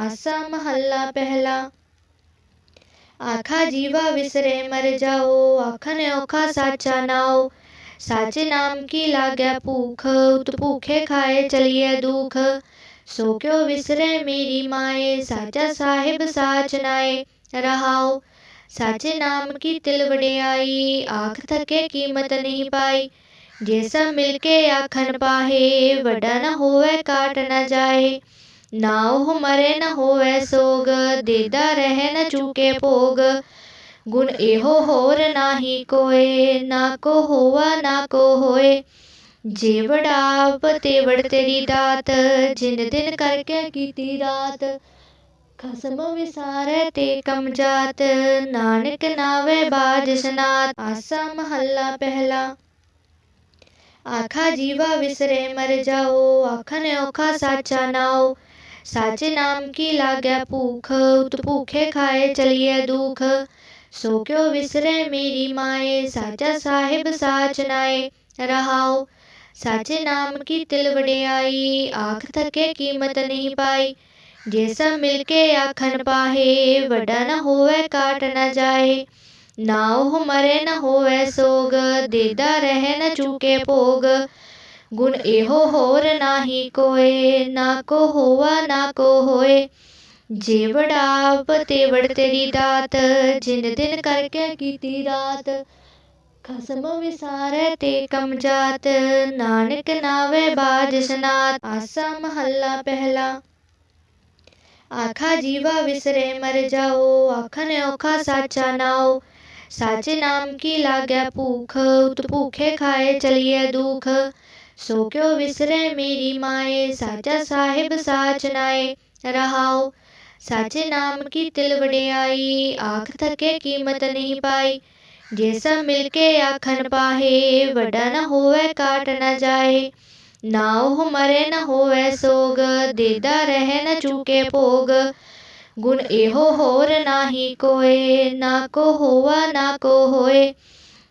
आसा महला पहला। आखा जीवा विसरे मर जाओ, आखा ने औखा साचा नाओ। साचे नाम की लागे भूख तो भूखे खाए चलिए दुख। सो क्यों विसरे मेरी माए, साचा साहेब साच नाए, रहाओ। साचे नाम की तिल बड़े आई, आख थके कीमत नहीं पाई। जैसा मिलके आखन पाहे, वडा न होवे काट न जाए। नाव मरे न होवे सोग, देदा रहे न चूके भोग गुण एहो होर नाही कोय ना को होवा, ना को होए। जेवड़ाप तेवड़ तेरी दात, जिन दिन करके कीती रात। खसम विसारे ते कम जात, नानक नावे बाज सनात। आसा महला पहला। आखा जीवा विसरे मर जाओ, आखन औखा साचा नाओ। साचे नाम की लागे भूख તો भूखे खाए चलिए दुख। सो क्यों विसरे मेरी माए, साचा साहेब साच नाए, रहाओ। साचे नाम की तिल बड़े आई, आख थके कीमत नहीं पाई। जैसा मिलके आखन पाहे, वड़ा न होवे काट न जाए। ना हो मरे न होवे सोग, देदा रहे न चूके भोग गुण एहो होर नाही कोय ना को होवा ना को होए जे जेवड़ ते तेवड़ तेरी दात, जिन दिन करके कीती रात। खसम विसारे ते कम जात, नानक नावे बाज सनात। आसा महला पहला। आखा जीवा विसरे मर जाओ, आखन औखा साचा नाओ। साचे नाम की लाग्या भूख, उत भूखे खाए चलिए दुख। सो क्यों विसरे मेरी माए? साचा साहेब साच नाए। रहाओ, साचे नाम की तिल आई। आख थके कीमत नहीं पाई। जैसा मिलके आखन पाहे, वड़ा न होवे, काट न जाए। ना ओह मरे, न होवे सोग। देदा रहे, न चूके भोग गुण एहो होर ना ही कोए। ना को होवा, ना को होए।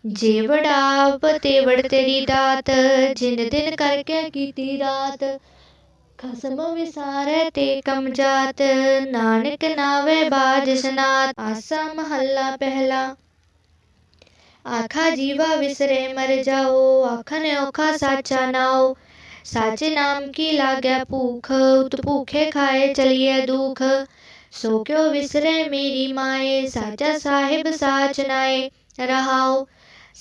ਇਹੋ ਹੋਰ ਨਾਹੀ ਕੋਏ ਨਾ ਕੋ ਹੋਵਾ ਨਾ ਕੋ ਹੋਏ ਜੇ ਵਡਾਪ ਤੇ ਵੜ ਤੇਰੀ ਦਾਤ ਜਿਨ ਦਿਨ ਕਰਕੇ ਕੀਤੀ ਰਾਤ ਖਸਮ ਵਿਸਾਰੇ ਤੇ ਕਮ ਜਾਤ ਨਾਨਕ ਨਾਵੇ ਬਾਜ ਸਨਾਤ ਆਸਾ ਮਹੱਲਾ ਪਹਿਲਾ ਆਖਾ ਜੀਵਾ ਵਿਸਰੇ ਮਰ ਜਾਓ ਆਖਨ ਔਖਾ ਸਾਚਾ ਨਾਓ ਸਾਚੇ ਨਾਮ ਕੀ ਲਾਗੈ ਭੂਖ ਉਤ ਭੂਖੇ ਖਾਏ ਚਲੀਏ ਦੁਖ ਸੋ ਕਿਉ ਵਿਸਰੇ ਮੇਰੀ ਮਾਏ ਸਾਚਾ ਸਾਹਿਬ ਸਾਚ ਨਾਏ ਰਹਾਓ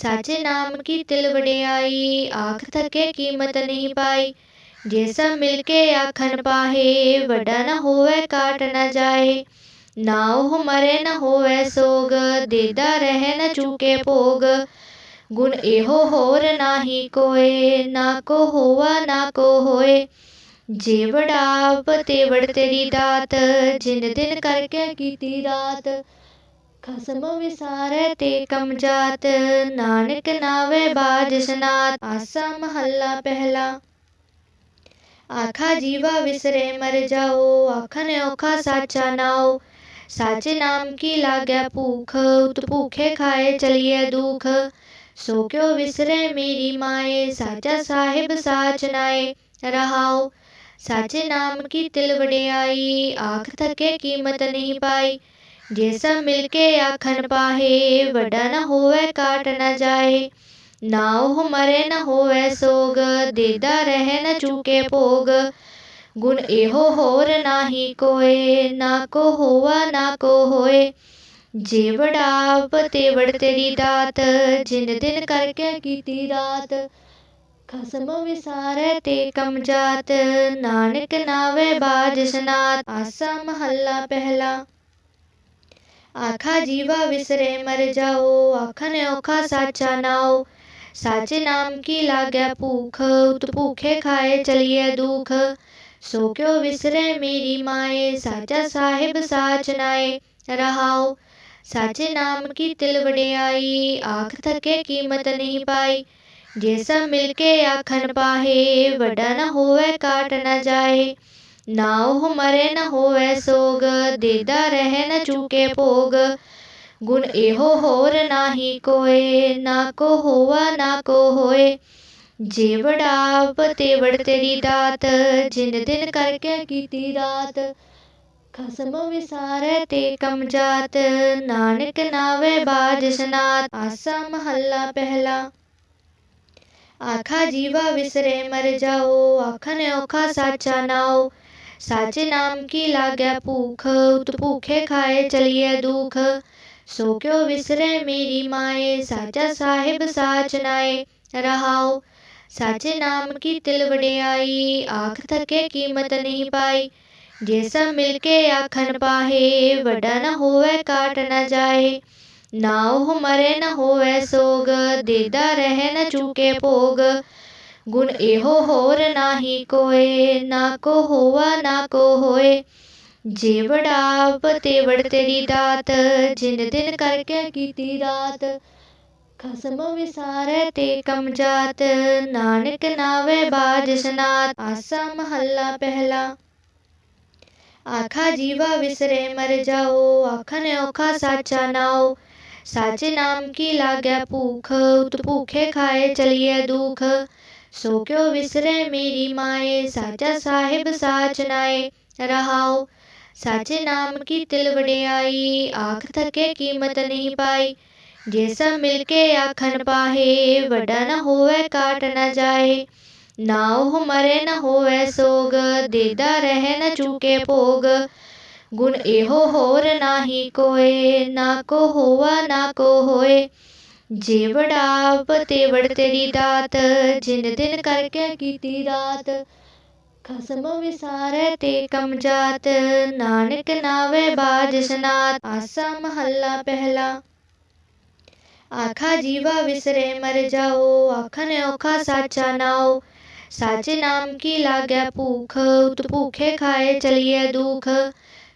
साचे नाम की तिल आई, आख थके कीमत नहीं पाई। जैसा मिलके आखन पाहे बड़ा न होवे, काट न जाए। ना नाव मरे, न होवे सोग, देदा रहे, न चूके भोग गुण एहो होर ना ही कोए, ना को होवा, ना को होए। जे जेवड़ आप तेवड़ तेरी दात, जिन दिन करके की रात। खसमो विसारे ते कम जात नानक नावे बाजसनाथ आसा महल्ला पहला आखा जीवा विसरे मर जाओ आखन औखा साचा नाओ साचे नाम की लाग्या भूख उत भूखे खाए चलिए दुख सो क्यों विसरे मेरी माए साचा साहिब साच नाए रहाओ साचे नाम की तिल आई आख थके कीमत नहीं पाई ਜੇ ਸਭ ਮਿਲ ਕੇ ਆਖਣ ਪਾਹੇ, ਵੱਡਾ ਨਾ ਹੋਵੇ, ਕਾਟ ਨ ਜਾਏ। ਨਾ ਉਹ ਮਰੇ, ਨਾ ਹੋਵੇ ਸੋਗ, ਦੇਦਾ ਰਹੇ, ਨ ਚੁਕੇ ਭੋਗ। ਗੁਣ ਇਹੋ ਹੋਰ ਨਾਹੀ ਕੋਏ, ਨਾ ਕੋ ਹੋਵਾ ਨਾ ਕੋ ਹੋਏ। ਜੇ ਵਡਾਪ ਤੇ ਵੜ ਤੇਰੀ ਦਾਤ, ਜਿਨ ਦਿਨ ਕਰਕੇ ਕੀਤੀ ਰਾਤ। ਖਸਮ ਵਿਸਾਰੇ ਤੇ ਕਮਜਾਤ ਨਾਨਕ ਨਾਵੇ ਬਾਜ ਸਨਾਤ, ਆਸਾ ਮਹੱਲਾ ਪਹਿਲਾ। આખા જીવા વિસરે મર જાઓ આખને औखा साचा नाओ। साचे नाम की लागे भूख, उत भूखे खाए चलिए दुख। सो क्यों विसरे मेरी माए, साचा साहेब साच नाए, रहाओ। साचे नाम की तिल आई, आख थके कीमत नहीं पाई। जैसा मिलके आखन पाहे, वड़ा न होवे काट न जाए। नाओ मरे न हो सोग, देदा रहे न चूके भोग गुण एहो होर नाही कोए, ना को होवा, ना को होए। जेवड़ाप तेवड़ तेरी दात, जिन दिन करके कीती रात। खसम विसारे ते कम जात, नानक नावे बाज सनात। आसा महला पहला। आखा जीवा विसरे मर जाओ, आखन औखा साचा नाओ। साचे नाम की लाग्या भूख, उत भूखे खाए चलिए दुख। सो क्यों विसरे मेरी माए, साचा साहेब साच नाए, रहाओ। साचे नाम की तिल बड़े आई, आख थके कीमत नहीं पाई। जैसा मिलके आखन पाहे बड़ा न होवे काट न जाए। ना हो मरे न होवे सोग, देदा रहे न चूके भोग। गुण एहो होर नाही कोए ना को होवा ना को होए। जेवड़ाप तेवड़ तेरी दात जिन दिन करके कीती रात। खसम विसार ते कम जात नानक नावे बाज सनात। आसा महला पहला। आखा जीवा विसरे मर जाओ आखन औखा साचा नाओ। साचे नाम की लाग्या भूख उत भूखे खाए चलिए दुख। सो क्यों विसरे मेरी माए, साचा साहेब साच नाए। रहाओ, साचे नाम की तिल आई, आख थके कीमत नहीं पाई। जैसा मिलके आखन पाहे, वड़ा न होवे काट न जाए। ना ओह मरे न होवे सोग, देदा रहे न चूके भोग गुण एहो होर ना ही कोए, ना को होवा ना को होए। ਨਾਹੀ ਕੋਏ ਨਾ ਕੋ ਹੋਵਾ ਨਾ ਕੋ ਹੋਏ ਜੇ ਵਡਾਪ ਤੇ ਵੜ ਤੇਰੀ ਦਾਤ ਜਿਨ ਦਿਨ ਕਰਕੇ ਕੀਤੀ ਰਾਤ ਖਸਮ ਵਿਸਾਰੇ ਤੇ ਕਮ ਜਾਤ ਨਾਨਕ ਨਾਵੇ ਬਾਜ ਸਨਾਤ ਆਸਾ ਮਹੱਲਾ ਪਹਿਲਾ ਆਖਾ ਜੀਵਾ ਵਿਸਰੇ ਮਰ ਜਾਓ ਆਖਨ ਔਖਾ ਸਾਚਾ ਨਾਓ ਸਾਚੇ ਨਾਮ ਕੀ ਲਾਗੈ ਭੂਖ ਉਤ ਭੂਖੇ ਖਾਏ ਚਲੀਏ ਦੁਖ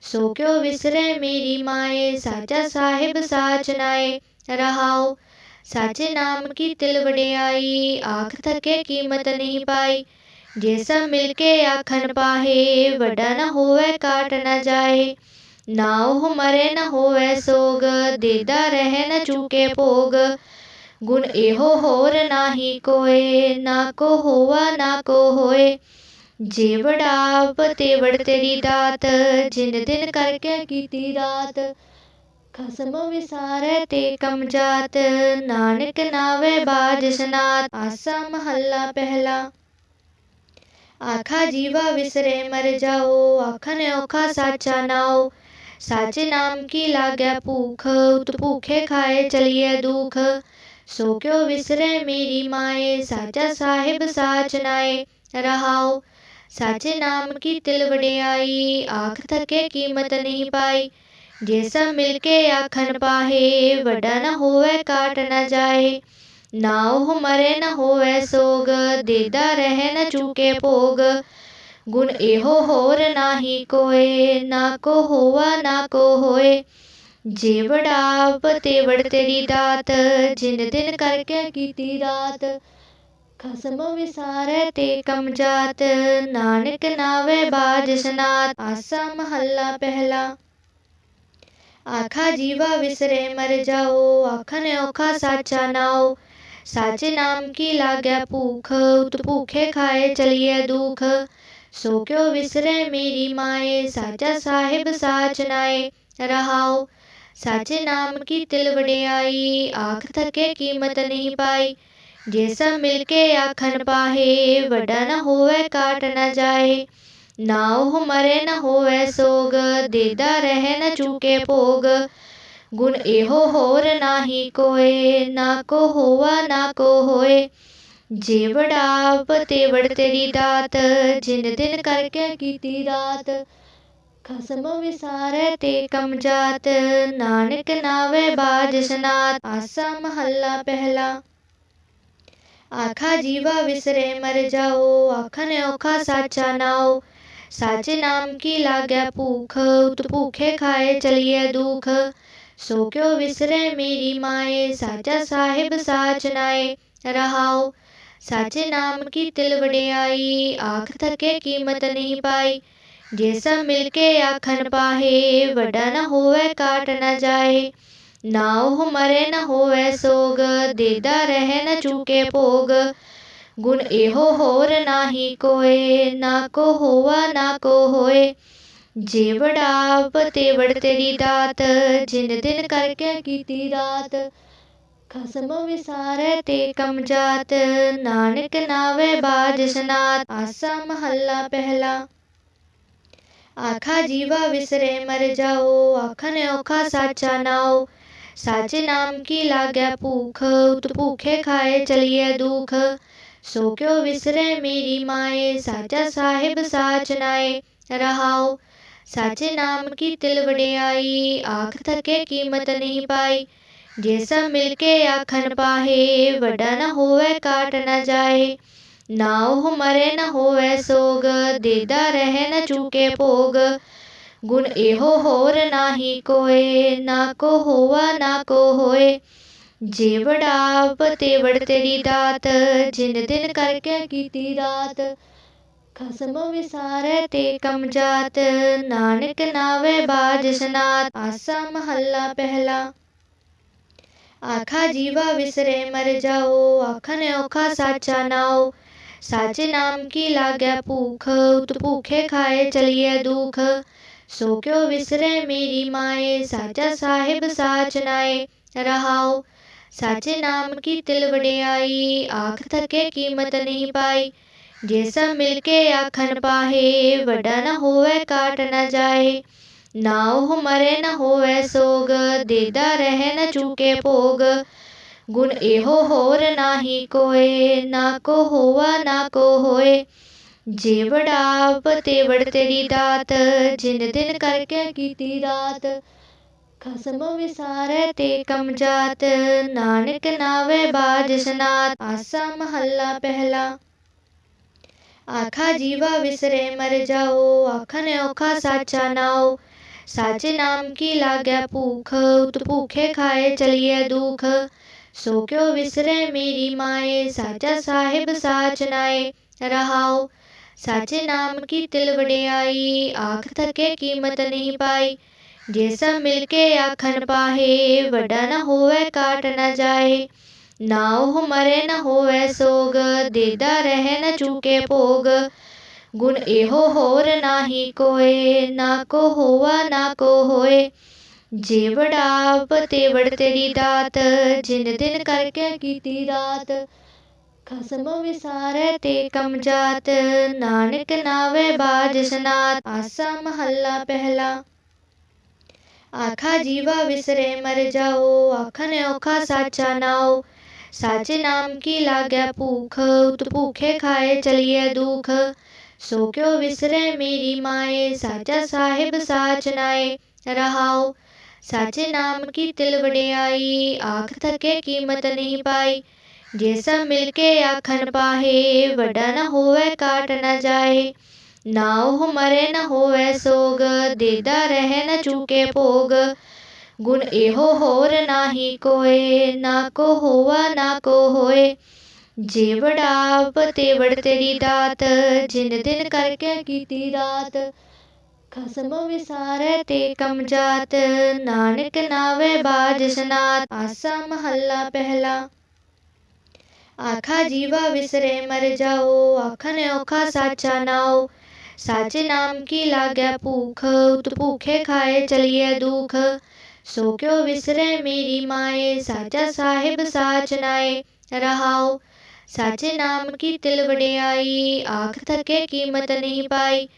ਸੋ ਕਿਉ ਵਿਸਰੇ ਮੇਰੀ ਮਾਏ ਸਾਚਾ ਸਾਹਿਬ ਸਾਚ ਨਾਏ ਰਹਾਓ ਸੱਚ ਨਾਮ ਕੀ ਤਿਲ ਵਡਿਆਈ? ਆਖ ਥਕੇ ਕੀਮਤ ਨਹੀਂ ਪਾਈ। ਜੇ ਸਭ ਮਿਲ ਕੇ ਆਖਣ ਪਾਹੇ, ਵੱਡਾ ਨ ਹੋਵੇ, ਕਾਟ ਨ ਜਾਏ। ਨਾ ਉਹ ਮਰੇ, ਨਾ ਹੋਵੇ ਸੋਗ, ਦੇਦਾ ਰਹੇ ਨਾ ਚੁਕੇ ਭੋਗ। ਗੁਣ ਇਹੋ ਹੋਰ ਨਾਹੀ ਕੋਏ, ਨਾ ਕੋ ਹੋਵਾ ਨਾ ਕੋ ਹੋਏ। ਜੇ ਵਡਾਪ ਤੇ ਵੜ ਤੇਰੀ ਦਾਤ, ਜਿਨ ਦਿਨ ਕਰਕੇ ਕੀਤੀ ਰਾਤ। खसम विसार ते कम जात, नानक नावे बाज सनात, आसा महला पहला। आखा जीवा विसरे मर जाओ आखन औखा साचा नाओ। साचे नाम की लागे भूख, उत भूखे खाए चलिए दुख। सो क्यों विसरे मेरी माए, साचा साहेब साच नाए, रहाओ। साचे नाम की तिल आई, आख थके कीमत नहीं पाई। ਜੇ ਸਭ ਮਿਲ ਕੇ ਆਖਣ ਪਾਹੇ, ਵੱਡਾ ਨ ਹੋਵੇ, ਕਾਟ ਨ ਜਾਏ। ਨਾ ਉਹ ਮਰੇ, ਨਾ ਹੋਵੇ ਸੋਗ, ਦੇਦਾ ਰਹੇ ਨ ਚੂਕੇ ਭੋਗ। ਗੁਣ ਇਹੋ ਹੋਰ ਨਾਹੀ ਕੋਏ, ਨਾ ਕੋ ਹੋਵਾ ਨਾ ਕੋ ਹੋਏ। ਜੇ ਵਡਾਪ ਤੇ ਵੜ ਤੇਰੀ ਦਾਤ, ਜਿਨ ਦਿਨ ਕਰਕੇ ਕੀਤੀ ਰਾਤ। ਖਸਮ ਵਿਸਾਰੇ ਤੇ ਕਮ ਜਾਤ, ਨਾਨਕ ਨਾਵੇ ਬਾਜ ਸਨਾਤ। ਆਸਾ ਮਹੱਲਾ ਪਹਿਲਾ। આખા જીવા વિસરે મર જાઓ આખને औखा साचा नाओ। साचे नाम की लागे भूख, उत भूखे खाए चलिए दुख। सो क्यों विसरे मेरी माए, साचा साहेब साच नाए, रहाओ। साचे नाम की तिल आई, आख थके कीमत नहीं पाई। जैसा मिलके आखन पाहे, वड़ा न होवे काट न जाए। नाव मरे न हो सोग, देदा रहे न चूके भोग गुण एहो होर नाही कोए, ना को होवा, ना को होए। जेवड़ तेवड़ तेरी दात, जिन दिन करके कीती रात। खसम विसारे ते कम जात, नानक नावे बाज सनात, आसा महला पहला। आखा जीवा विसरे मर जाओ, आखन औखा साचा नाओ। साचे नाम की लाग्या भूख, उत भूखे खाए चलिए दुख। सो क्यों विसरे मेरी माए, साचा साहेब साच नाए, रहाओ। साचे नाम की तिल आई, आख थके कीमत नहीं पाई। जैसा मिलके आखन पाहे, वड़ा न होवे, काट न जाए। ना हो मरे न होवे सोग, देदा रहे न चूके भोग। गुण एहो होर नाही कोए, ना को होवा ना को होए। तेरी दात, जिन दिन करके कीती रात। खसम विसारे ते कम जात, नानक नावे बाज सनात। आसा महला पहला। आखा जीवा विसरे मर जाओ आखन औखा साचा नाओ। साचे नाम की लागे भूख, उत भूखे खाए चलिए दुख। सो क्यों विसरे मेरी माए, साचा साहेब साच नाए। रहाओ, साचे नाम की तिल आई, आख थके कीमत नहीं पाई। जैसा मिलके आखन पाहे बड़ा न होवे काट न जाए। ना नाव मरे न होवे सोग, देदा रहे न चूके भोग गुण एहो होर ना ही कोए, ना को होवा ना को होए। जेवड़ा तेवड़ तेरी दात, जिन दिन करके कीती रात। खसम विसारे ते कम जात, नानक नावे बाज सनात, आसा महला पहला। आखा जीवा विसरे मर जाओ, आखन औखा साचा नाओ। साचे नाम की लागे भूख, उत भूखे खाए चलिए दुख। सो क्यों विसरे मेरी माए, साचा साहिब साच नाए, रहाओ। साचे नाम की तिल आई, आख थके कीमत नहीं पाई। जैसा मिलके आखन पाहे बड़ा न होवे, काट न जाए। नाव मरे, न होवे सोग, देदा रहे, न चूके भोग। गुण एहो होर ना ही कोए, ना को होवा, ना को होए। जेबड़ आप तेबड़ तेरी दात, जिन दिन करके कीती रात। खसम विसारते कम जात, नानक नावे आसा पहला। आखा जीवा विसरे मर जाओ आखन औखा साचा नाओ। साचे नाम की लाग्या भूख, उत भूखे खाए चलिए दुख। सो क्यों विसरे मेरी माए, साचा साहेब साच नाए, रहाओ। साचे नाम की तिलवडे आई, आख थके कीमत नहीं पाई। ਸਾਚਾ ਜੇ ਸਭ ਮਿਲ ਕੇ ਆਖਣ ਪਾਹੇ, ਵੱਡਾ ਨਾ ਹੋਵੇ, ਕਾਟ ਨਾ ਜਾਏ। ਨਾ ਉਹ ਮਰੇ, ਨਾ ਹੋਵੇ ਸੋਗ, ਦੇਦਾ ਰਹੇ, ਨ ਚੂਕੇ ਭੋਗ। ਗੁਣ ਇਹੋ ਹੋਰ ਨਾਹੀ ਕੋਏ, ਨਾ ਕੋ ਹੋਵਾ ਨਾ ਕੋ ਹੋਏ। ਜੇ ਵਡਾਪ ਤੇਰੀ ਦਾਤ, ਜਿਨ ਦਿਨ ਕਰਕੇ ਕੀਤੀ ਰਾਤ। ਖਸਮ ਵਿਸਾਰੇ ਤੇ ਕਮ ਜਾਤ, ਨਾਨਕ ਨਾਵੇ ਬਾਜ ਸਨਾਤ, ਆਸਾ ਮਹੱਲਾ ਪਹਿਲਾ। આખા જીવા વિસરે મર જાઓ આખને औखा साचा नाओ। साचे नाम की લાગ્યા भूख तो भूखे खाए चलिए दुख। सो क्यों विसरे मेरी माए, साचा साहेब साच नाए रहाओ। साचे नाम की तिल आई, आख थके कीमत नहीं पाई। जैसा मिलके आखन पाहे, वड़ा न होवे काट न जाए। नाव मरे, न होवे सोग देदा रहे, न चूके भोग गुण एहो होर नाही कोय ना को होवा, ना को होए। जेवड़ाप तेवड़ तेरी दात, जिन दिन करके कीती रात। खसम विसारे ते कम जात, नानक नावे बाज सनात। आसा महला पहला। आखा जीवा विसरे मर जाओ, आखन औखा साचा नाओ। साचे नाम की लागे भूख उत भूखे खाए चलिए दुख। सो क्यों विसरे मेरी माए, साचा साहेब साच नाए, रहाओ। साचे नाम की तिल वड़ियाई आख थके कीमत नहीं पाई।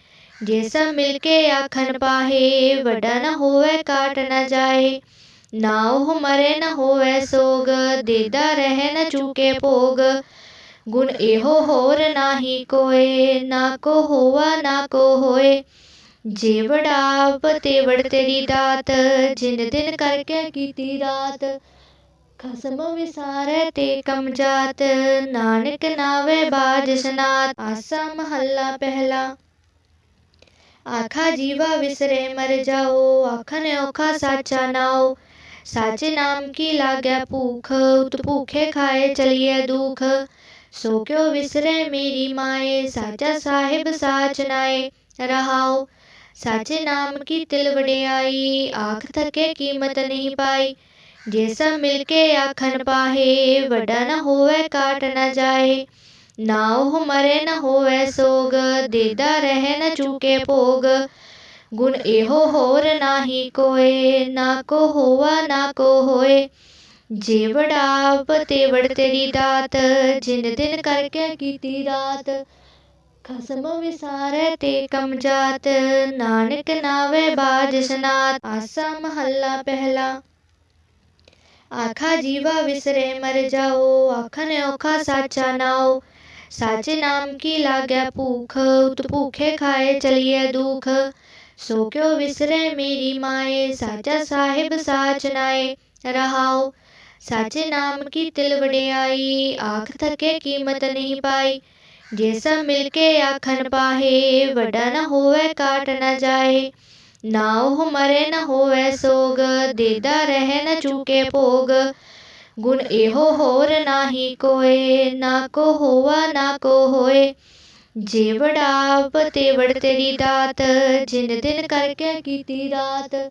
जैसा मिलके आखन पाहे, वड़ा न होवे, काट न जाए। ना हो मरे न होवे सोग, देदा रहे न चूके भोग ਹੋਵੇ ਸੋਗ ਦੇਦਾ ਰਹੇ ਨ ਚੂਕੇ ਭੋਗ ਗੁਣ ਇਹੋ ਹੋਰ ਨਾਹੀ ਕੋਏ ਨਾ ਕੋ ਹੋਵਾ ਨਾ ਕੋ ਹੋਏ ਜੇ ਵਡਾਪ ਤੇ ਵਡ ਤੇਰੀ ਦਾਤ ਜਿਨ ਦਿਨ ਕਰਕੇ ਕੀਤੀ ਰਾਤ ਖਸਮ ਵਿਸਾਰੇ ਤੇ ਕਮ ਜਾਤ ਨਾਨਕ ਨਾਵੇ ਬਾਜ ਸਨਾਤ ਆਸਾ ਮਹੱਲਾ ਪਹਿਲਾ ਆਖਾ ਜੀਵਾ ਵਿਸਰੇ ਮਰ ਜਾਓ ਆਖਨ ਔਖਾ ਸਾਚਾ ਨਾਓ ਸਾਚੇ ਨਾਮ ਕੀ ਲਾਗੈ ਭੂਖ ਉਤ ਭੂਖੇ ਖਾਏ ਚਲੀਏ ਦੁਖ सो क्यों विसरे मेरी माए? साचा साहेब साच नाए। रहाओ, साचे नाम की तिल आई। आख थके कीमत नहीं पाई। जैसा मिलके आखन पाहे, वड़ा न होवे काट न जाए। ना ओह मरे, न होवे सोग। देदा रहे न चूके भोग गुण एहो होर ना ही कोए। ना को होवा, ना को होए। ਕੋ ਹੋਏ ਜੇ ਵਡਾਪ ਤੇ ਵਡ ਤੇਰੀ ਦਾਤ ਜਿਨ ਦਿਨ ਕਰਕੇ ਕੀਤੀ ਰਾਤ ਖਸਮ ਵਿਸਾਰੇ ਤੇ ਕਮ ਜਾਤ ਨਾਨਕ ਨਾਵੇ ਬਾਜ ਸਨਾਤ ਆਸਾ ਮਹੱਲਾ ਪਹਿਲਾ ਆਖਾ ਜੀਵਾ ਵਿਸਰੇ ਮਰ ਜਾਓ ਆਖਨ ਔਖਾ ਸਾਚਾ ਨਾਓ ਸਾਚੇ ਨਾਮ ਕੀ ਲਾਗੈ ਭੂਖ ਉਤ ਭੂਖੇ ਖਾਏ ਚਲੀਏ ਦੁਖ ਸੋ ਕਿਉ ਵਿਸਰੇ ਮੇਰੀ ਮਾਏ ਸਾਚਾ ਸਾਹਿਬ ਸਾਚ ਨਾਏ ਰਹਾਓ साचे नाम की तिल आई, आख थके कीमत नहीं पाई। जैसा मिलके आखन पाहे बड़ा न होवे काट न जाए। ना हो मरे, न होवे सोग, देदा रह न चूके भोग गुण एहो होर ना ही कोए, ना को होवा, ना को होए। जे बड़ाप ते बड़ तेरी दात, जिन दिन करके कीती रात।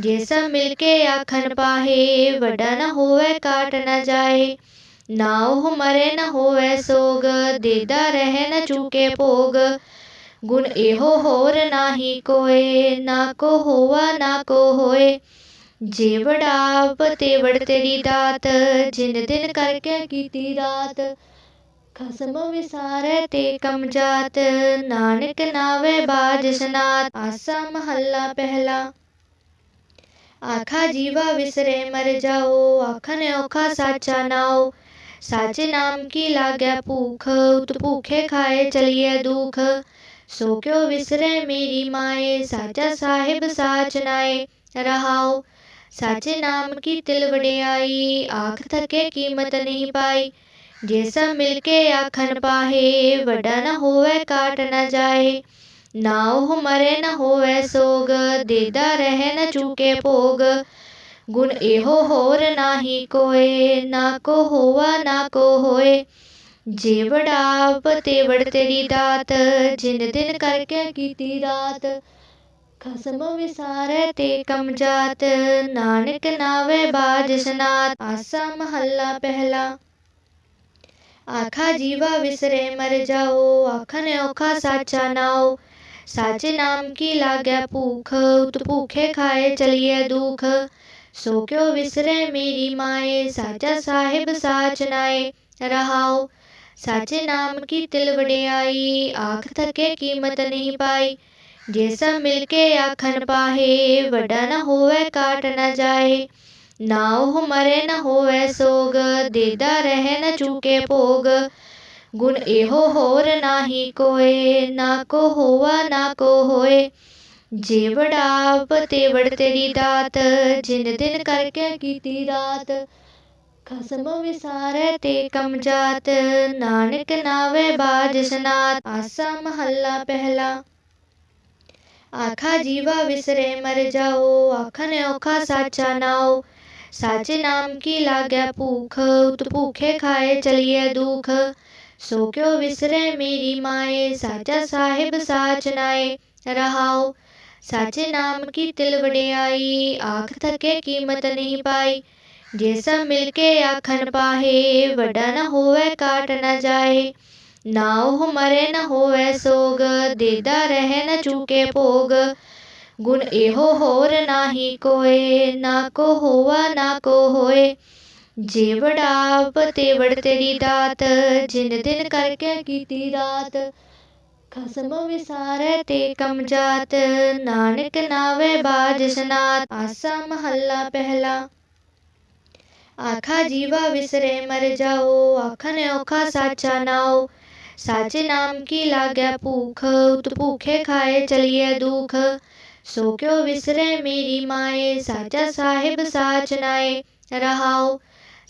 ਜੇ ਸਭ ਮਿਲ ਕੇ ਆਖਣ ਪਾਹੇ, ਵੱਡਾ ਨ ਹੋਵੇ, ਕਾਟ ਨ ਜਾਏ। ਨਾ ਉਹ ਮਰੇ, ਨਾ ਹੋਵੇ ਸੋਗ, ਦੇਦਾ ਰਹੇ, ਨ ਚੂਕੇ ਭੋਗ। ਗੁਣ ਇਹੋ ਹੋਰ ਨਾਹੀ ਕੋਏ, ਨਾ ਕੋ ਹੋਵਾ ਨਾ ਕੋ ਹੋਏ। ਜੇ ਵਡਾਪ ਤੇ ਵੜ ਤੇਰੀ ਦਾਤ, ਜਿਨ ਦਿਨ ਕਰਕੇ ਕੀਤੀ ਰਾਤ। ਖਸਮ ਵਿਸਾਰੇ ਤੇ ਕਮਜਾਤ ਨਾਨਕ ਨਾਵੇ ਬਾਜ ਸਨਾਤ, ਆਸਾ ਮਹੱਲਾ ਪਹਿਲਾ। આખા જીવા વિસરે મર જાઓ આખને औखा साचा नाओ। साचे नाम की लागे भूख, उत भूखे खाए चलिए दुख। सो क्यों विसरे मेरी माए, साचा साहेब साच नाए, रहाओ। साचे नाम की तिल आई, आख थके कीमत नहीं पाई। जैसा मिलके आखन पाहे, वड़ा न होवे काट न जाए। ना नाओ मरे न हो सोग, देदा रहे न चूके भोग गुण एहो होर ना ही कोए, ना को होवा, ना को होए। जेवड़ाप तेवड़ तेरी दात, जिन दिन करके कीती रात। खसम विसारे ते कम जात, नानक नावे बाज सनात। आसा महला पहला। आखा जीवा विसरे मर जाओ, आखन औखा साचा नाओ। साचे नाम की लागे भूख तो भूखे खाए चलिए दुख। सो क्यों विसरे मेरी माए, साचा साहेब साच नाए रहाओ। साचे नाम की तिल आई, आख थके कीमत नहीं पाई। जैसा मिलके आखन पाहे बड़ा न होवे काट न जाए। ना हो मरे न होवे सोग, देदा रहे न चूके भोग। ਸੋਗ ਦੇਦਾ ਰਹੇ ਨ ਚੂਕੇ ਭੋਗ ਗੁਣ ਇਹੋ ਹੋਰ ਨਾਹੀ ਕੋਏ ਨਾ ਕੋ ਹੋਵਾ ਨਾ ਕੋ ਹੋਏ ਜੇ ਵਡਾਪ ਤੇ ਵੜ ਤੇਰੀ ਦਾਤ ਜਿਨ ਦਿਨ ਕਰਕੇ ਕੀਤੀ ਰਾਤ ਖਸਮ ਵਿਸਾਰੇ ਤੇ ਕਮ ਜਾਤ ਨਾਨਕ ਨਾਵੇ ਬਾਜ ਸਨਾਤ ਆਸਾ ਮਹੱਲਾ ਪਹਿਲਾ ਆਖਾ ਜੀਵਾ ਵਿਸਰੇ ਮਰ ਜਾਓ ਆਖਨ ਔਖਾ ਸਾਚਾ ਨਾਓ ਸਾਚੇ ਨਾਮ ਕੀ ਲਾਗੈ ਭੂਖ ਉਤ ਭੂਖੇ ਖਾਏ ਚਲੀਏ ਦੁਖ सो क्यों विसरे मेरी माए, साचा साहेब साच नाए। रहाओ, साचे नाम की तिल आई, आख थके कीमत नहीं पाई। जैसा मिलके आखन पाहे, वड़ा न होवे काट न जाए। ना ओह मरे न होवे सोग, देदा रहे न चूके भोग गुण एहो होर ना ही कोए, ना को होवा ना को होए। ਹੋਏ ਜੇ ਵਡਾਪ ਤੇ ਵੜ ਤੇਰੀ ਦਾਤ ਜਿਨ ਦਿਨ ਕਰਕੇ ਕੀਤੀ ਰਾਤ ਖਸਮ ਵਿਸਾਰੇ ਤੇ ਕਮ ਜਾਤ ਨਾਨਕ ਨਾਵੇ ਬਾਜ ਸਨਾਤ ਆਸਾ ਮਹੱਲਾ ਪਹਿਲਾ ਆਖਾ ਜੀਵਾ ਵਿਸਰੇ ਮਰ ਜਾਓ ਆਖਨ ਔਖਾ ਸਾਚਾ ਨਾਓ ਸਾਚੇ ਨਾਮ ਕੀ ਲਾਗੈ ਭੂਖ ਉਤ ਭੂਖੇ ਖਾਏ ਚਲੀਏ ਦੁਖ ਸੋ ਕਿਉ ਵਿਸਰੇ ਮੇਰੀ ਮਾਏ ਸਾਚਾ ਸਾਹਿਬ ਸਾਚ ਨਾਏ ਰਹਾਓ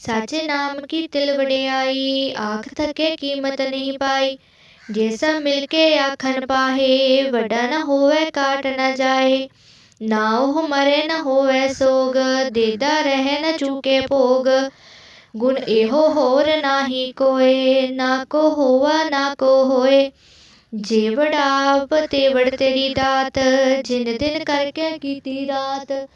साचे नाम की तिल आई, आख थके कीमत नहीं पाई। जैसा मिलके आखन पाहे, वड़ा न होवे, काट न जाए। ना ओह मरे, न होवे सोग, देदा रहे न चूके भोग। गुण एहो होर ना ही कोए, ना को होवा, ना को होए। जेवड़ाप तेवड़ तेरी दात, जिन दिन करके कीती रात।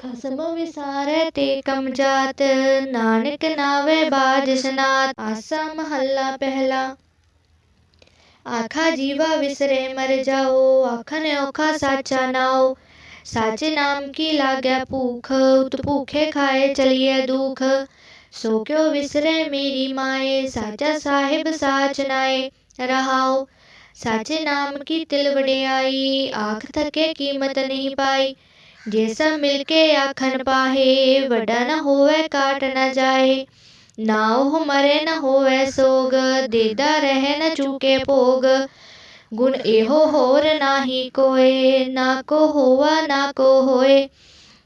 खसमो विसार ते कम जात, नानक नावे बाजसनाथ आसा महल्ला पहला। आखा जीवा विसरे मर जाओ आखन औखा साचा नाओ। साचे नाम की लाग्या भूख, उत भूखे खाए चलिए दुख। सो क्यों विसरे मेरी माए, साचा साहेब साच नाए, रहाओ। साचे नाम की तिलवड़े आई, आख थके कीमत नहीं पाई। ਜੇ ਸਭ ਮਿਲ ਕੇ ਆਖਣ ਪਾਹੇ, ਵੱਡਾ ਨ ਹੋਵੇ, ਕਾਟ ਨ ਜਾਏ। ਨਾ ਉਹ ਮਰੇ, ਨਾ ਹੋਵੇ ਸੋਗ, ਦੇਦਾ ਰਹੇ, ਨ ਚੂਕੇ ਭੋਗ। ਗੁਣ ਇਹੋ ਹੋਰ ਨਾਹੀ ਕੋਏ, ਨਾ ਕੋ ਹੋਵਾ, ਨਾ ਕੋ ਹੋਏ।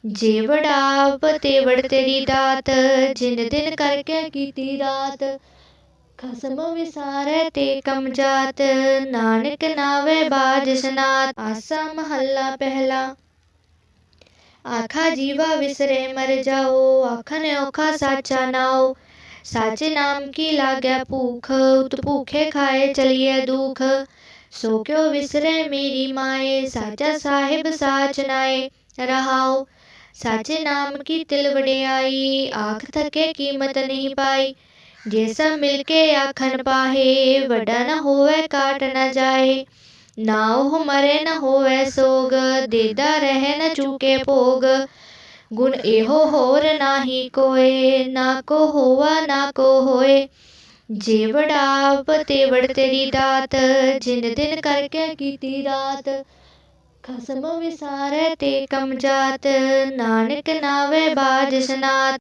ਜੇ ਵਡਾਪ ਤੇ ਵਡ ਤੇਰੀ ਦਾਤ, ਜਿਨ ਦਿਨ ਕਰਕੇ ਕੀਤੀ ਰਾਤ। ਖਸਮ ਵਿਸਾਰੇ ਤੇ ਕਮ ਨਾਨਕ ਨਾਵੇ ਬਾਜ ਸਨਾਤ, ਆਸਾ ਮਹੱਲਾ ਪਹਿਲਾ। આખા જીવા વિસરે મર જાઓ આખને औखा साचा नाओ। साचे नाम की लागे भूख તો भूखे खाए चलिए दुख। सो क्यों विसरे मेरी माए, साचा साहेब साच नाए रहाओ। साचे नाम की तिल आई, आख थके कीमत नहीं पाई। जैसा मिलके आखन पाहे, वड़ा न होवे काट न जाए। ਨਾ ਉਹ ਮਰੇ ਨ ਹੋਵੇ ਸੋਗ, ਦੇਦਾ ਰਹੇ ਨ ਚੂਕੇ ਭੋਗ। ਗੁਣ ਇਹੋ ਹੋਰ ਨਾਹੀ ਕੋਏ, ਨਾ ਕੋ ਹੋਵਾ ਨਾ ਕੋ ਹੋਏ। ਜੇ ਵਡਾਪ ਤੇ ਵਡ ਤੇਰੀ ਦਾਤ, ਜਿਨ ਦਿਨ ਕਰਕੇ ਕੀਤੀ ਰਾਤ। ਖਸਮ ਵਿਸਾਰੇ ਤੇ ਕਮ ਜਾਤ, ਨਾਨਕ ਨਾਵੇ ਬਾਜ ਸਨਾਤ।